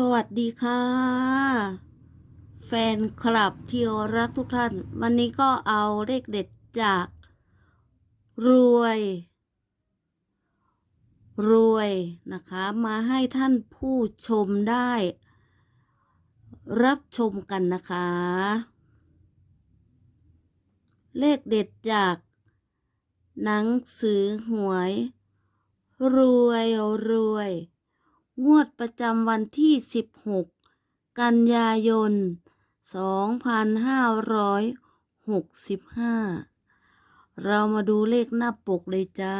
สวัสดีค่ะ แฟนคลับที่รักทุกท่าน วันนี้ก็เอาเลขเด็ดจาก รวย รวยนะคะ มาให้ท่านผู้ชมได้ รับชมกันนะคะ เลขเด็ดจาก หนังสือหวย รวยรวย งวดประจำวันที่ 16 กันยายน 2565 เรามาดูเลขหน้าปกเลยจ้า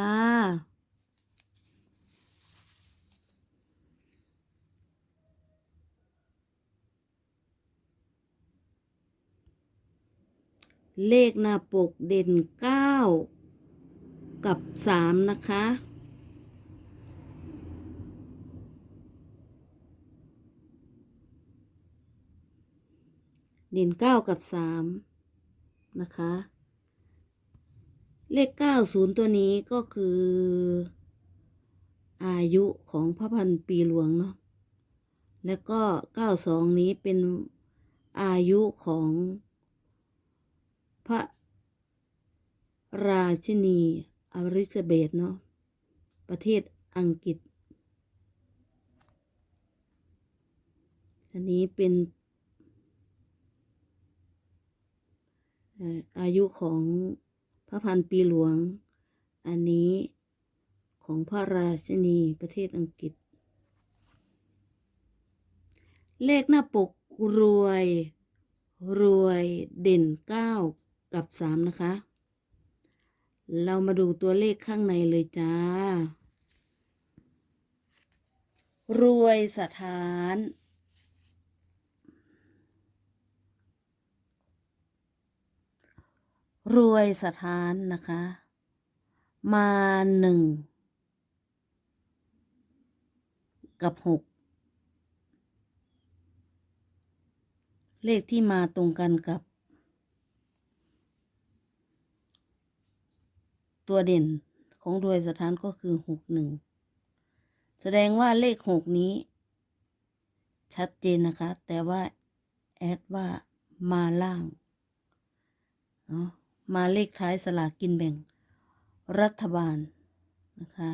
เลขหน้าปกเด่น 9 กับ 3 นะคะ เด่นเก้ากับสามนะคะ เลขเก้าศูนย์ตัวนี้ก็คือ อายุของพระพันปีหลวงเนาะแล้วก็เก้าสองนี้เป็นอายุของพระราชินีอลิซาเบธเนาะประเทศอังกฤษ อันนี้เป็น อายุของพระพันปีหลวง อันนี้ของพระราชินีประเทศอังกฤษ เลขหน้าปกรวย รวยเด่นเก้ากับสามนะคะ เรามาดูตัวเลขข้างในเลยจ้า รวยสถาน รวยสถานนะคะ มาหนึ่งกับหกเลขที่มาตรงกันกับ ตัวเด่นของรวยสถานก็คือหกหนึ่งแสดงว่าเลขหกนี้ ชัดเจนนะคะ แต่ว่า แอดว่ามาล่างเนาะ มาเลขท้ายสลากกินแบ่ง รัฐบาลนะคะ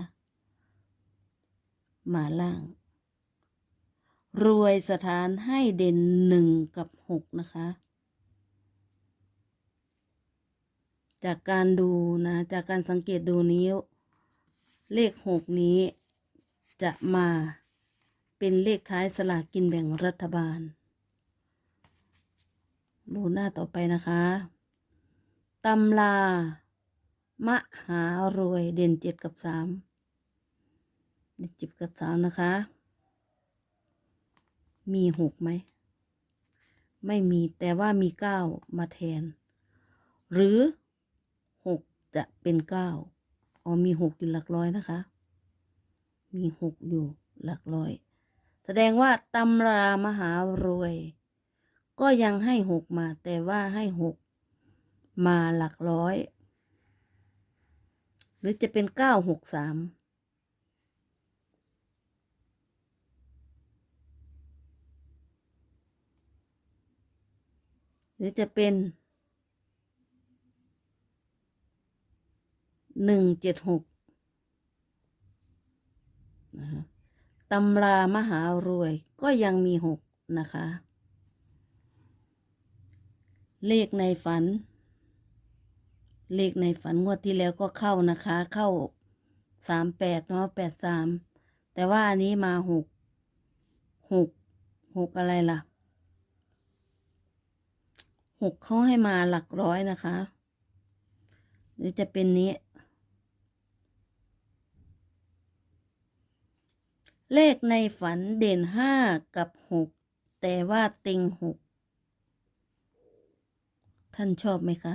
มาล่าง รวยสถานให้เด่นหนึ่งกับหกนะคะ จากการดูนะ จากการสังเกตดูนี้ เลขหกนี้จะมาเป็นเลขท้ายสลากกินแบ่งรัฐบาล ดูหน้าต่อไปนะคะ ตำลา มหารวยเด่นเจ็ดกับสามเด่นเจ็ดกับสามนะคะ มีหกไหม ไม่มีแต่ว่ามีเก้ามาแทน หรือหกจะเป็นเก้าอ๋อมีหกอยู่หลักร้อยนะคะ มีหกอยู่หลักร้อย แสดงว่าตำรามหารวย ก็ยังให้หกมาแต่ว่าให้หก มาหลักร้อย หรือจะเป็นเก้าหกสามหรือจะเป็นหนึ่งเจ็ดหกนะคะตำรามหารวยก็ยังมีหกนะคะ เลขในฝัน เลขในฝันงวดที่แล้วก็เข้านะคะ เข้าสามแปดเนาะแปดสามแต่ว่าอันนี้มาหกหกหกอะไรล่ะหกเขาให้มาหลักร้อยนะคะ หรือจะเป็นนี้ เลขในฝันเด่นห้ากับหกแต่ว่าเต็งหกท่านชอบไหมคะ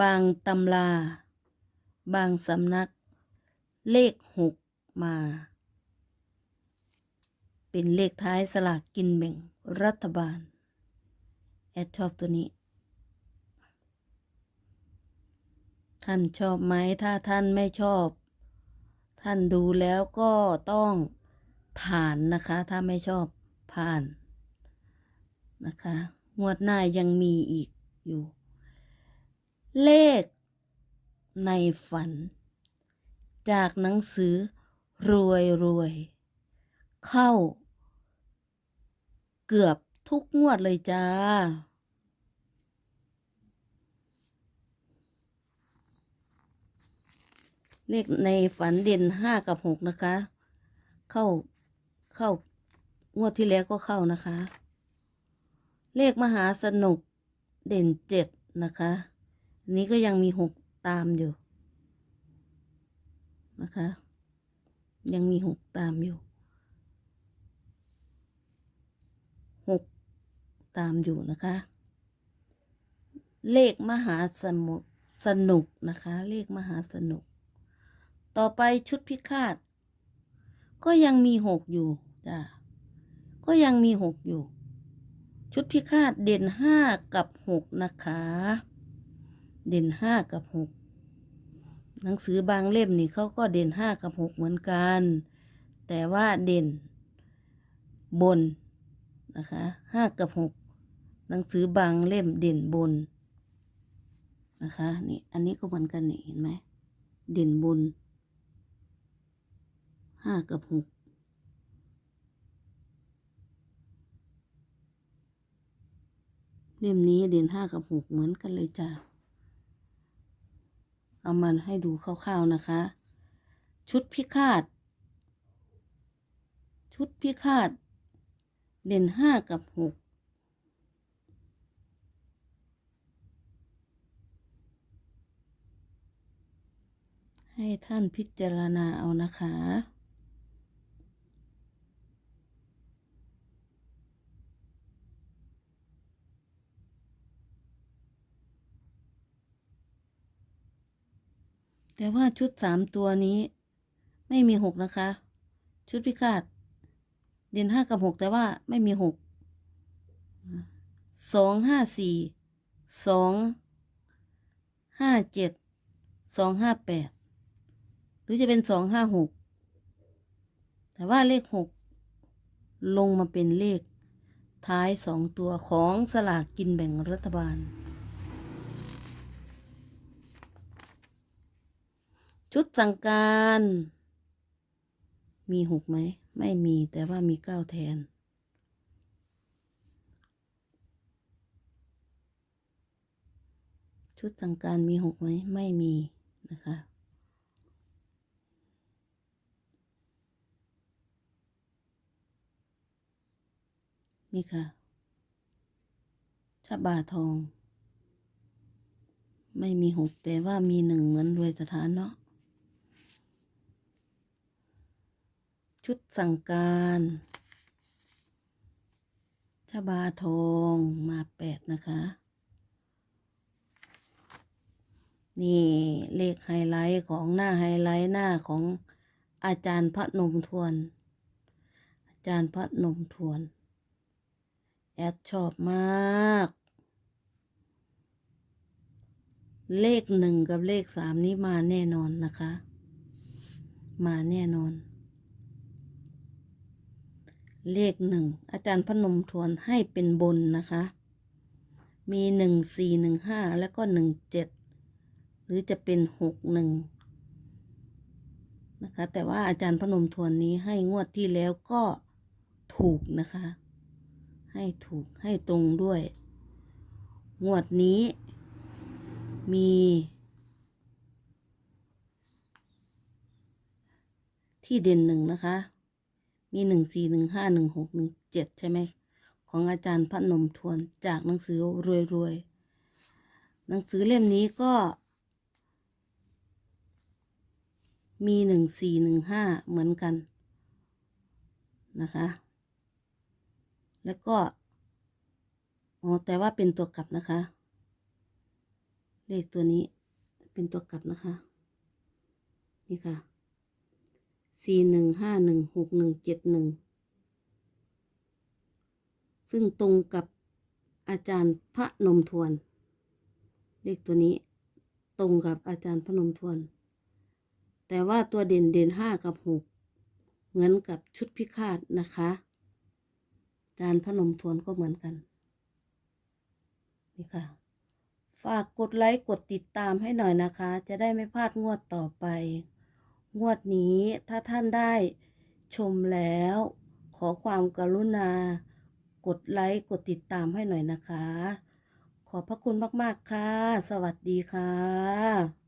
บางตำราบางสำนัก เลขหกมา เป็นเลขท้ายสลากกินแบ่งรัฐบาล แอดชอบตัวนี้ ท่านชอบไหมถ้าท่านไม่ชอบ ท่านดูแล้วก็ต้องผ่านนะคะ ถ้าไม่ชอบผ่านนะคะ งวดหน้ายังมีอีกอยู่ เลข ในฝัน จากหนังสือ รวยรวย เข้า เกือบทุกงวดเลยจ้า เลขในฝันเด่นห้ากับหกนะคะ เข้าเข้างวดที่แล้วก็เข้านะคะ เลขมหาสนุกเด่นเจ็ดนะคะ นี้ก็ยังมีหกตามอยู่ นะคะ ยังมีหกตามอยู่หกตามอยู่นะคะ เลขมหาสมุสนุกนะคะ เลขมหาสนุก ต่อไปชุดพิฆาต ก็ยังมีหกอยู่จ้ะก็ยังมีหกอยู่ ชุดพิฆาตเด่นห้ากับหกนะคะ เด่นห้ากับหกหนังสือบางเล่มนี่เขาก็เด่นห้ากับหกเหมือนกัน แต่ว่าเด่นบนนะคะห้ากับหกหนังสือบางเล่มเด่นบนนะคะนี่อันนี้ก็เหมือนกันนี่เห็นไหมเด่นบนห้ากับหกเล่มนี้เด่นห้ากับหกเหมือนกันเลยจ้ะ เอามันให้ดูคร่าวๆนะคะ ชุดพิฆาต ชุดพิฆาต เด่นห้ากับหกให้ท่านพิจารณาเอานะคะ แต่ว่าชุดสามตัวนี้ ไม่มีหกนะคะ ชุดพิฆาต เด่นห้ากับหกแต่ว่าไม่มีหกสองห้าสี่สองห้าเจ็ดสองห้าแปดหรือจะเป็นสองห้าหกแต่ว่าเลขหกลงมาเป็นเลขท้ายสองตัวของสลากกินแบ่งรัฐบาล ชุดสั่งการ มีหกไหม ไม่มีแต่ว่ามีเก้าแทน ชุดสั่งการมีหกไหม ไม่มีนะคะนี่ค่ะชะบาทอง ไม่มีหกแต่ว่ามีหนึ่งเหมือนรวยสถานเนาะ ชุดสั่งการชบาทองมาแปดนะคะ นี่เลขไฮไลท์ของหน้าไฮไลท์หน้าของอาจารย์พระนมทวน อาจารย์พระนมทวน แอดชอบมาก เลขหนึ่งกับเลขสามนี้มาแน่นอนนะคะ มาแน่นอน เลขหนึ่งอาจารย์พนมทวนให้เป็นบนนะคะ มีหนึ่งสี่หนึ่งห้าแล้วก็หนึ่งเจ็ดหรือจะเป็นหกหนึ่งนะคะ แต่ว่าอาจารย์พนมทวนนี้ให้งวดที่แล้วก็ถูกนะคะ ให้ถูกให้ตรงด้วย งวดนี้มีที่เด่นหนึ่งนะคะ มีหนึ่งสี่หนึ่งห้าหนึ่งหกหนึ่งเจ็ดใช่ไหมของอาจารย์พระนมทวนจากหนังสือรวยๆหนังสือเล่มนี้ก็ มีหนึ่งสี่หนึ่งห้าเหมือนกันนะคะ แล้วก็อ๋อแต่ว่าเป็นตัวกลับนะคะ เลขตัวนี้เป็นตัวกลับนะคะ นี่ค่ะ สี่หนึ่งห้าหนึ่งหกหนึ่งเจ็ดหนึ่งซึ่งตรงกับอาจารย์พระนมทวน เลขตัวนี้ตรงกับอาจารย์พระนมทวน แต่ว่าตัวเด่นเด่นห้ากับหกเหมือนกับชุดพิฆาตนะคะ อาจานพระนมทวนก็เหมือนกัน นี่ค่ะ ฝากกดไลค์กดติดตามให้หน่อยนะคะ จะได้ไม่พลาดงวดต่อไป งวดนี้ถ้าท่านได้ชมแล้ว ขอความกรุณา กดไลค์ กดติดตามให้หน่อยนะคะ ขอบพระคุณมาก ๆ ค่ะ สวัสดีค่ะ